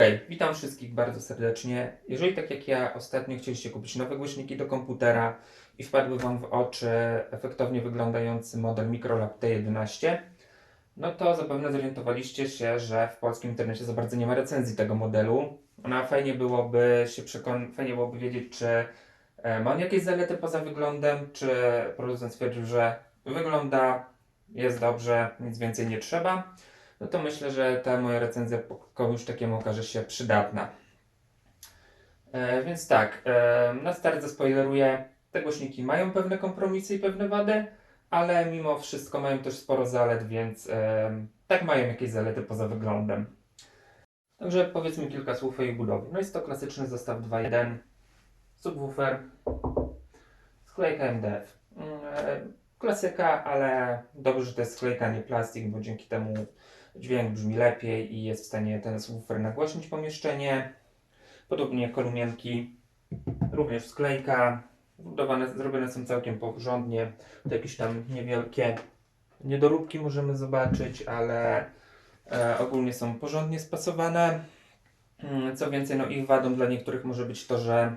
Hej, witam wszystkich bardzo serdecznie. Jeżeli tak jak ja ostatnio chcieliście kupić nowe głośniki do komputera i wpadły Wam w oczy efektownie wyglądający model Microlab T11, no to zapewne zorientowaliście się, że w polskim internecie za bardzo nie ma recenzji tego modelu. No a fajnie byłoby się przekon- fajnie byłoby wiedzieć, czy e, ma on jakieś zalety poza wyglądem, czy producent stwierdził, że wygląda, jest dobrze, nic więcej nie trzeba no to myślę, że ta moja recenzja komuś takiemu okaże się przydatna. E, więc tak, e, na start zaspoileruję, te głośniki mają pewne kompromisy i pewne wady, ale mimo wszystko mają też sporo zalet, więc e, tak mają jakieś zalety poza wyglądem. Także powiedzmy kilka słów o jej budowie. No jest to klasyczny zestaw 2.1, subwoofer, sklejka MDF. Mm, e, Klasyka, ale dobrze, że to jest sklejka, nie plastik, bo dzięki temu dźwięk brzmi lepiej i jest w stanie ten subwoofer nagłośnić pomieszczenie. Podobnie kolumienki, również sklejka. Budowane, zrobione są całkiem porządnie. Tu jakieś tam niewielkie niedoróbki możemy zobaczyć, ale e, ogólnie są porządnie spasowane. Mm, Co więcej, no ich wadą dla niektórych może być to, że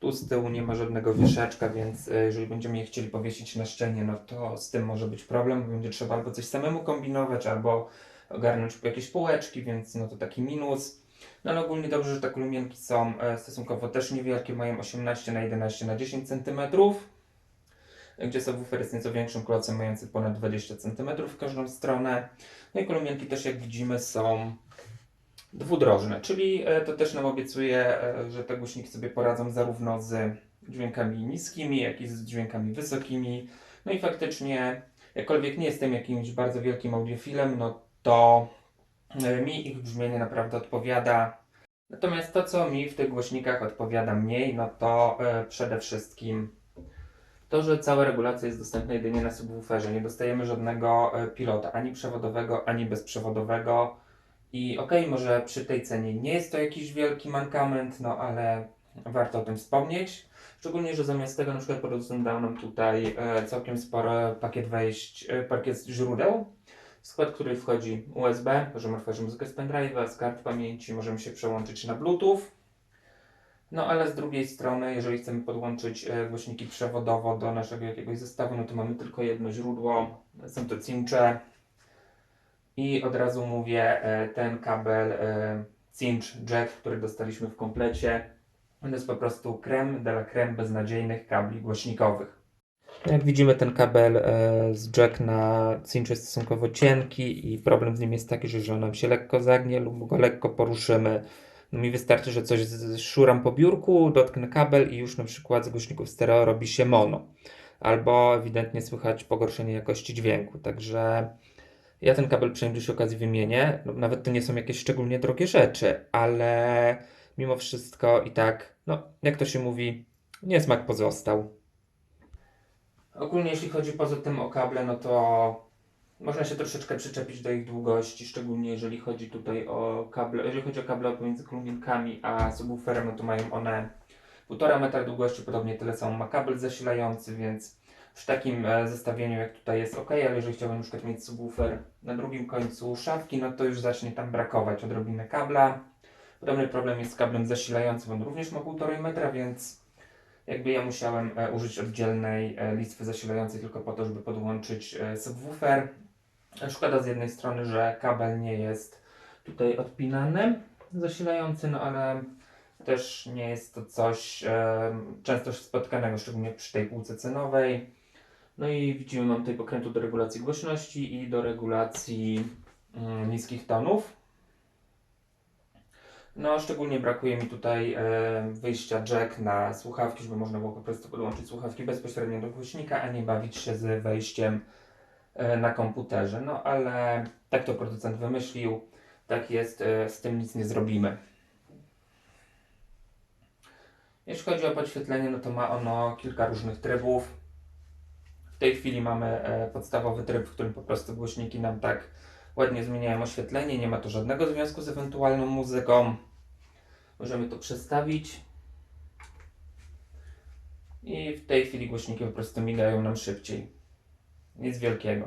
tu z tyłu nie ma żadnego wieszaczka, więc e, jeżeli będziemy je chcieli powiesić na ścianie, no to z tym może być problem, będzie trzeba albo coś samemu kombinować, albo ogarnąć jakieś półeczki, więc no to taki minus. No ale ogólnie dobrze, że te kolumienki są e, stosunkowo też niewielkie, mają 18 na 11 na 10 cm, gdzie subwoofer jest nieco większym klocem, mający ponad 20 cm w każdą stronę. No i kolumienki też jak widzimy są dwudrożne, czyli e, to też nam obiecuje, e, że te głośniki sobie poradzą zarówno z dźwiękami niskimi, jak i z dźwiękami wysokimi. No i faktycznie, jakkolwiek nie jestem jakimś bardzo wielkim audiofilem, no to e, mi ich brzmienie naprawdę odpowiada. Natomiast to, co mi w tych głośnikach odpowiada mniej, no to przede wszystkim to, że cała regulacja jest dostępna jedynie na subwooferze. Nie dostajemy żadnego pilota, ani przewodowego, ani bezprzewodowego. I okej, może przy tej cenie nie jest to jakiś wielki mankament, no ale warto o tym wspomnieć. Szczególnie, że zamiast tego na przykład producent dał nam tutaj e, całkiem spory pakiet wejść, e, pakiet źródeł, w skład której wchodzi USB, możemy otworzyć muzykę z pendrive'a, z kart pamięci, możemy się przełączyć na Bluetooth. No ale z drugiej strony, jeżeli chcemy podłączyć e, głośniki przewodowo do naszego jakiegoś zestawu, no to mamy tylko jedno źródło, są to cincze. I od razu mówię, e, ten kabel e, cinch jack, który dostaliśmy w komplecie, to jest po prostu krem de la creme beznadziejnych kabli głośnikowych. Jak widzimy, ten kabel e, z jack na cinch jest stosunkowo cienki i problem z nim jest taki, że jeżeli nam się lekko zagnie lub go lekko poruszymy, no mi wystarczy, że coś szuram po biurku, dotknę kabel i już na przykład z głośników stereo robi się mono. Albo ewidentnie słychać pogorszenie jakości dźwięku. Także ja ten kabel przy okazji wymienię. No, nawet to nie są jakieś szczególnie drogie rzeczy, ale mimo wszystko i tak, no jak to się mówi, niesmak pozostał. Ogólnie jeśli chodzi poza tym o kable, no to można się troszeczkę przyczepić do ich długości, szczególnie jeżeli chodzi tutaj o kable, jeżeli chodzi o kable pomiędzy kolumienkami a subwooferem, no to mają one 1,5 metra długości, podobnie tyle samo ma kabel zasilający, więc przy takim e, zestawieniu jak tutaj jest ok, ale jeżeli chciałbym na przykład mieć subwoofer na drugim końcu szafki, no to już zacznie tam brakować odrobinę kabla. Podobny problem jest z kablem zasilającym, on również ma 1,5 metra, więc jakby ja musiałem e, użyć oddzielnej e, listwy zasilającej tylko po to, żeby podłączyć subwoofer. Szkoda z jednej strony, że kabel nie jest tutaj odpinany zasilający, no ale też nie jest to coś e, często spotkanego, szczególnie przy tej półce cenowej. No i widzimy, mam tutaj pokrętu do regulacji głośności i do regulacji mm, niskich tonów. No, szczególnie brakuje mi tutaj e, wyjścia jack na słuchawki, żeby można było po prostu podłączyć słuchawki bezpośrednio do głośnika, a nie bawić się z wejściem e, na komputerze. No, ale tak to producent wymyślił, tak jest, e, z tym nic nie zrobimy. Jeśli chodzi o podświetlenie, no to ma ono kilka różnych trybów. Tej chwili mamy e, podstawowy tryb, w którym po prostu głośniki nam tak ładnie zmieniają oświetlenie. Nie ma to żadnego związku z ewentualną muzyką. Możemy to przestawić. I w tej chwili głośniki po prostu migają nam szybciej. Nic wielkiego.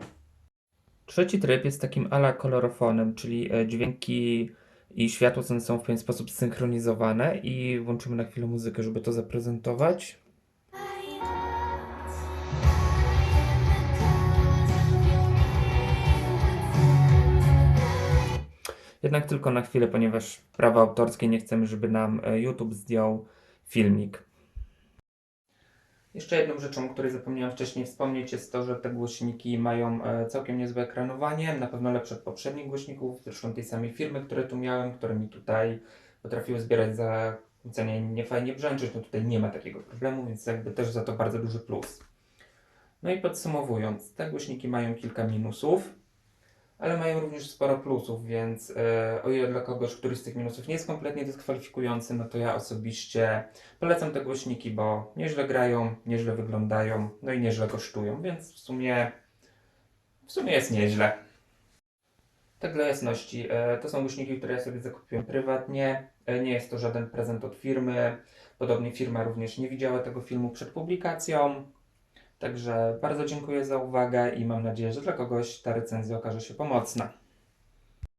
Trzeci tryb jest takim ala kolorofonem, czyli e, dźwięki i światło są w pewien sposób zsynchronizowane i włączymy na chwilę muzykę, żeby to zaprezentować. Jednak tylko na chwilę, ponieważ prawa autorskie nie chcemy, żeby nam e, YouTube zdjął filmik. Jeszcze jedną rzeczą, o której zapomniałem wcześniej wspomnieć, jest to, że te głośniki mają e, całkiem niezłe ekranowanie, na pewno lepsze od poprzednich głośników, zresztą tej samej firmy, które tu miałem, które mi tutaj potrafiły zbierać za cenie niefajnie brzęczyć, no tutaj nie ma takiego problemu, więc jakby też za to bardzo duży plus. No i podsumowując, te głośniki mają kilka minusów, ale mają również sporo plusów, więc e, o ile dla kogoś, który z tych minusów nie jest kompletnie dyskwalifikujący, no to ja osobiście polecam te głośniki, bo nieźle grają, nieźle wyglądają, no i nieźle kosztują, więc w sumie w sumie jest nieźle. Tak dla jasności, e, to są głośniki, które ja sobie zakupiłem prywatnie. E, nie jest to żaden prezent od firmy. Podobnie firma również nie widziała tego filmu przed publikacją. Także bardzo dziękuję za uwagę i mam nadzieję, że dla kogoś ta recenzja okaże się pomocna.